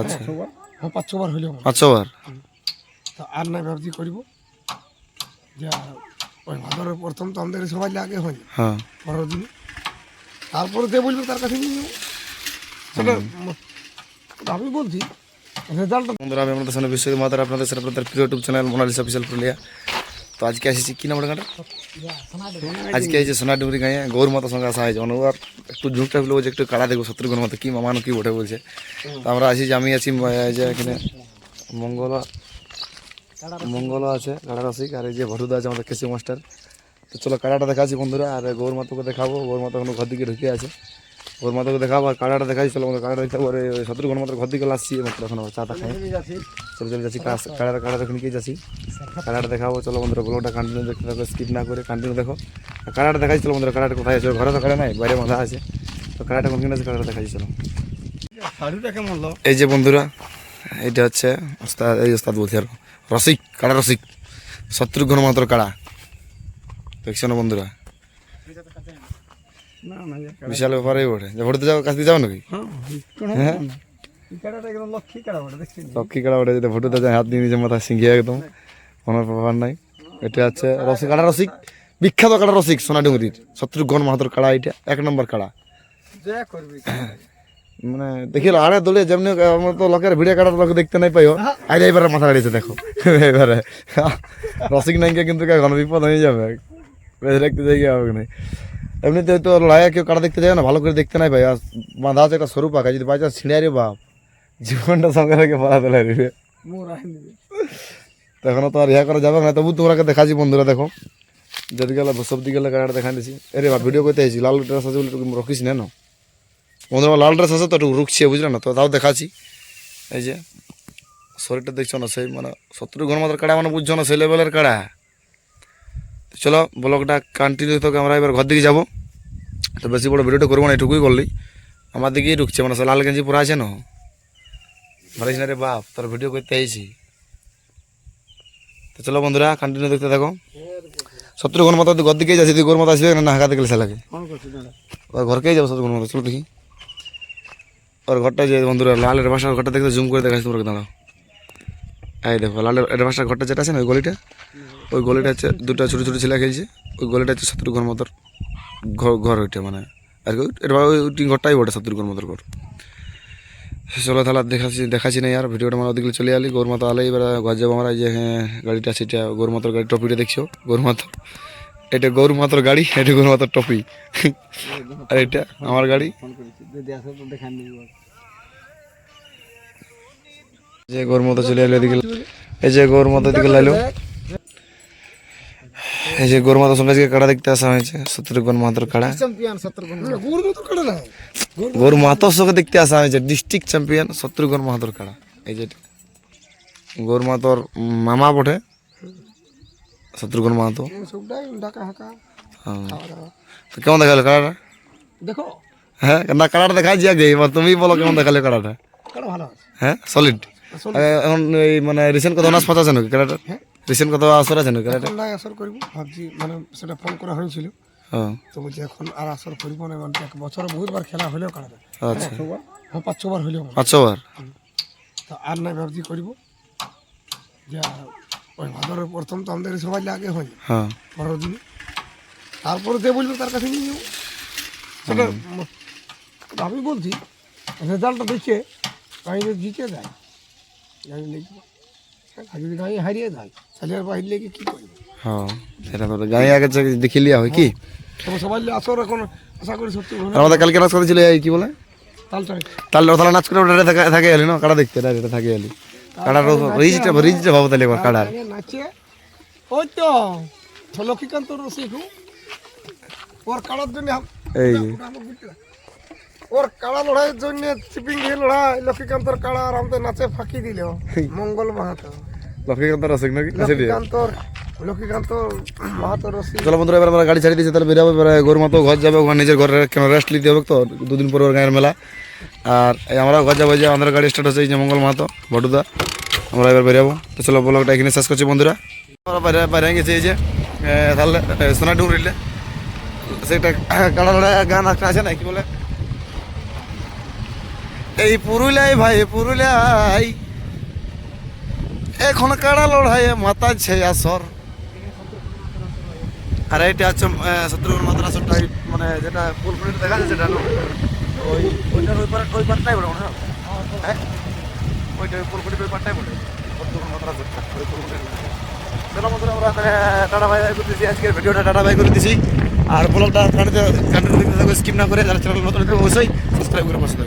আচ্ছা। ছবার হ্যাঁ পাঁচ ছবার হইলেও হবে। পাঁচ ছবার তো আর নাই ভাবছি করিব। যা ওই ভাদরের প্রথম তো আমাদের সবাই আগে হয়। হ্যাঁ। পনেরো দিনে। তারপরে যে বলবে তার কাছে নিয়ে যাব। সেটা আমি বলছি রেজাল্ট বন্ধুরা আমি আপনাদের সামনে বিশ্বজিৎ মাতার আপনাদের সাথে আপনাদের প্রিয় YouTube channel Monalisa official Purulia. তো আজকে এসেছি কি নাম গাঁটা আজকে এই যে সোনা ডুবরি গাঁয়ে গৌর মাতার সঙ্গে আসা হয়েছে। অনুবার একটু ঝুঁকটা ফেলে বলছে, একটু কাড়া দেখব, শত্রুঘ্ন মাতা, কি মামানো কি ওঠে বলছে। তো আমরা আছি যে আমি আছি যে এখানে মঙ্গল মঙ্গল আছে, কাড়া আর এই যে ভরুদা আছে আমাদের কেসি মাস্টার। তো চলো কাড়াটা দেখাচ্ছি বন্ধুরা, আর গৌর মাতাকে দেখাবো। গৌর মাতা কোনো ঘর দিকে ঢুকে আছে। গৌর মাতাকে দেখাবো আর কাড়াটা দেখাচ্ছি চলো আমাদের কাড়াটা দেখতে পারে শত্রুঘ্ন মাতার ঘর দিকে আসছি মাত্র এখন আবার চাটা খাই। চলে চলে যাচ্ছি কাড়াটা কাড়া দেখে নিয়ে যাচ্ছি। কাড়াটা দেখাবো চলো বন্ধুরা ব্লগটা কন্টিনিউ দেখতে থাকো স্কিপ না করে কন্টিনিউ দেখো। আর কাড়াটা দেখাচ্ছি চলো বন্ধুরা কাড়াটা কোথায় আছে? ঘরে তো কাড়া নাই বাইরে বাঁধা আছে। তো কাড়াটা কোনখানে আছে? কাড়াটা দেখাচ্ছি চলো। এই যে বন্ধুরা এটা হচ্ছে ওস্তাদ এই ওস্তাদ বলছি আর রসিক কাড়া রসিক। শত্রুঘ্ন মাত্র কাড়া দেখছ না বন্ধুরা? বিশাল ব্যাপারেই ওঠে যে ভোটতে যাও কাছ দিয়ে যাও নাকি? হ্যাঁ হ্যাঁ? লক্ষ্মী কাড়া ওঠে যদি ভোটতে যায় হাত দিয়ে নিজের মাথা সিঙ্গিয়ে একদম। কোনো ব্যাপার নাই। এটা হচ্ছে রসিক কাড়া রসিক। বিখ্যাত কাড়া রসিক সোনাডুঙ্গরির শত্রুঘ্ন মাহাতর কাড়া এটা এক নম্বর কাড়া। মানে দেখি আড়ে দলে যেমনি আমরা তো লোকের ভিডিও কাটার লোক দেখতে নাই পাইও। আরে এবারে মাথা গাড়িতে দেখো। এবারে রসিক নাইকে কিন্তু ঘন বিপদ হয়ে যাবে। দেখতে যাই হবে না এমনিতে তো লায়া কেউ কাটা দেখতে যায় না ভালো করে দেখতে নাই পাই আর বাঁধা আছে একটা সরু পাকা যদি বাইচান্স ছিঁড়ে রে বাপ। জীবনটা সঙ্গে রেখে পড়া তোলা রে তখন তো আর ইয়া করা যাবে না তবু তোমরাকে দেখাচ্ছি বন্ধুরা দেখো। যদি গেলে সব দিকে গেলে কাটাটা দেখা দিছি। আরে বা ভিডিও করতে আইছি লাল ড্রেস আছে বলে রখিস না না বন্ধুরা লাল ড্রেস আছে তো একটু রুখছে বুঝলে না? তো তাও দেখাচ্ছি। এই যে শরীরটা দেখছ না সেই মানে শত্রু ঘনমাত্র কাড়া মানে বুঝছ না সেই লেভেলের কাড়া? চলো ব্লগটা কন্টিনিউ থেকে, আমরা এবার ঘর দিকে যাব। তো বেশি বড় ভিডিওটা করব না, এটুকুই করলি। আমার দিকেই ঢুকছে মানে লাল গেঞ্জি পরা আছে না? ভালিস না রে বাপ? তোর ভিডিও করতে আইছি তো চলো বন্ধুরা কন্টিনিউ দেখতে থাকো। শত্রুঘ্ন মাতা ঘর দিকেই যাচ্ছি তুই গোর মাতা আসবে, না, হাঁকাতে গেলে দাদা ওর ঘরকেই যাব শত্রুঘ্ন মাতা, চলো দেখি। ওর ঘরটা যে বন্ধুরা, লালের বাসার ঘরটা দেখতে জুম করে দেখাচ্ছি তোমাকে, দাঁড়াও। এই দেখো লালের বাসার ঘরটা যেটা আছে না ওই গলিটা? ওই গলিটা হচ্ছে দুটো ছোটো ছোটো ছেলে খেলছে ওই গলিটা হচ্ছে শত্রুঘ্ন মাতার ঘর ঘর ওইটা মানে। আর কি বা- ওই ঘরটাই ওটা শত্রুঘ্ন মাতার ঘর। চলো তাহলে দেখাচ্ছি দেখাচ্ছি না আর ভিডিওটা মানে ওদিকে চলে আলি গৌর মাতা আলে এবার ঘর যাব আমরা এই যে হ্যাঁ, গাড়িটা সেটা গৌর মাতার গাড়ি টপিটা দেখছ? গৌর মাতা এটা গৌর মাতার গাড়ি এটা গৌর মাতার টপি। আর এটা আমার গাড়ি ফোন করেছিস যদি আসে তো দেখান দিবি যে গৌর মাতা চলে এলো এদিকে। এই যে গৌর মাতা দিকে লাইলো। এই যে গৌর মাতার সঙ্গে আজকে কাড়া দেখতে আসা হয়েছে শত্রুঘ্ন মাতার কাড়া। চ্যাম্পিয়ন সত্তর গুণ গুড় মতো কাটা না গৌর মাতার সঙ্গে দেখতে আসা হয়েছে ডিস্ট্রিক্ট চ্যাম্পিয়ন শত্রুঘ্ন মাহাতর কাড়া। এই যে গৌর মাতার মামা বটে শত্রুঘ্ন মাহাতো। সবটাই ঢাকা হাঁকা। হ্যাঁ। খাওয়া দাওয়া তো কেমন দেখাল কাড়াটা? দেখো। হ্যাঁ না কাড়াটা দেখাচ্ছি আগে এবার তুমি বলো কেমন দেখালে কাড়াটা। কাটা ভালো আছে। হ্যাঁ সলিড এখন এই মানে রিসেন্ট কত অনার্স পাতা আছে নাকি হ্যাঁ। রিসেন্ট কত আসর আছে নাকি এখন নাই আসর করব ভাবছি মানে সেটা ফোন করা হয়েছিল। হ্যাঁ তো বলছি এখন আর আসর করব না এবার এক বছরে বহুতবার খেলা হলেও কাটা আচ্ছা। হ্যাঁ পাঁচ ছবার হলেও হবে। পাঁচশো বার তো আর নাই ভাবছি করব। যা ওই ভাদরের প্রথম তো আমাদের সবাই আগে হয়। হ্যাঁ। পনেরো দিনে তারপরে যে বলবে তার কাছে নিয়ে যাব। সেটা আমি বলছি রেজাল্টটা দেখে যদি জিতে যায়। গাড়ি আর যদি গাড়ি হারিয়ে যায় তাহলে আর লেগে কী করব? হ্যাঁ সেটা তো গায়ে আগে থেকে দেখে লিয়া হয় কি? তবে সবাই আসর এখন আশা করি সত্যি আমাদের কালকে নাচ করেছিল এই কি বলে? তাহলে তাহলে নাচ করে ওটা থাকে এলি না? কাড়া দেখতে এটা থাকে এলি। কাড়ার রিজটা রিজটা ভাবো তাহলে এবার কাড়ার। নাচে। ওই তো তো লক্ষ্মীকান্ত রসিকু ওর কাড়ার জন্য এই যে ওটা আমার বুঝতে না। ওর কাড়া লড়াইয়ের জন্য চিপিং দিয়ে লড়াই। লক্ষ্মীকান্তর কাড়া আর আমাদের নাচে ফাঁকি দিল মঙ্গল মাহাতো লক্ষ্মীকান্ত রসিক নাকি? লক্ষ্মীকান্তর লক্ষ্মীকান্ত মাহাতো রসিক চলো বন্ধুরা এবার আমরা গাড়ি ছাড়িয়ে দিয়েছি তাহলে বেরাবো এবার গরু মাতো ঘর যাবে ওখানে নিজের ঘরে কেন রেস্ট নিতে হবে তো দুদিন পর ওর গায়ের মেলা। আর এই আমরাও ঘর যাব যে আমাদের গাড়ি স্টার্ট হচ্ছে এই যে মঙ্গল মাহাতো বটুদা আমরা এবার বেরাবো। তো চলো ব্লগটা এখানে শেষ করছি বন্ধুরা। আমরা বাইরে বাইরে গেছি এই যে তাহলে সোনা সেটা কাড়া গান একটা আছে না কি বলে? এই পুরুলিয়ায় ভাই পুরুলিয়ায়। এখন কাড়া লড়াইয়ে মাতাচ্ছে আসর। আর এটা হচ্ছে শত্রুঘ্ন টাইপ মানে যেটা ফুলফুলিটা দেখা যাচ্ছে সেটা ওই, ওইটার ওই পার ওই পারটাই বলে হ্যাঁ? ওইটা ওই ফুলফুলির ওই পারটাই বলে শত্রুঘ্ন মাদ্রাসটা ওই ফুলফুলির চলো বন্ধুরা, আমরা টাটা বাই বাই করতেছি আজকের ভিডিওটা টাটা বাই করে দিছি। আর ব্লগটা কন্টিনিউ দেখতে থাকো না করে। যারা চ্যানেল নতুন, অবশ্যই সাবস্ক্রাইব করে পাশে থাকো।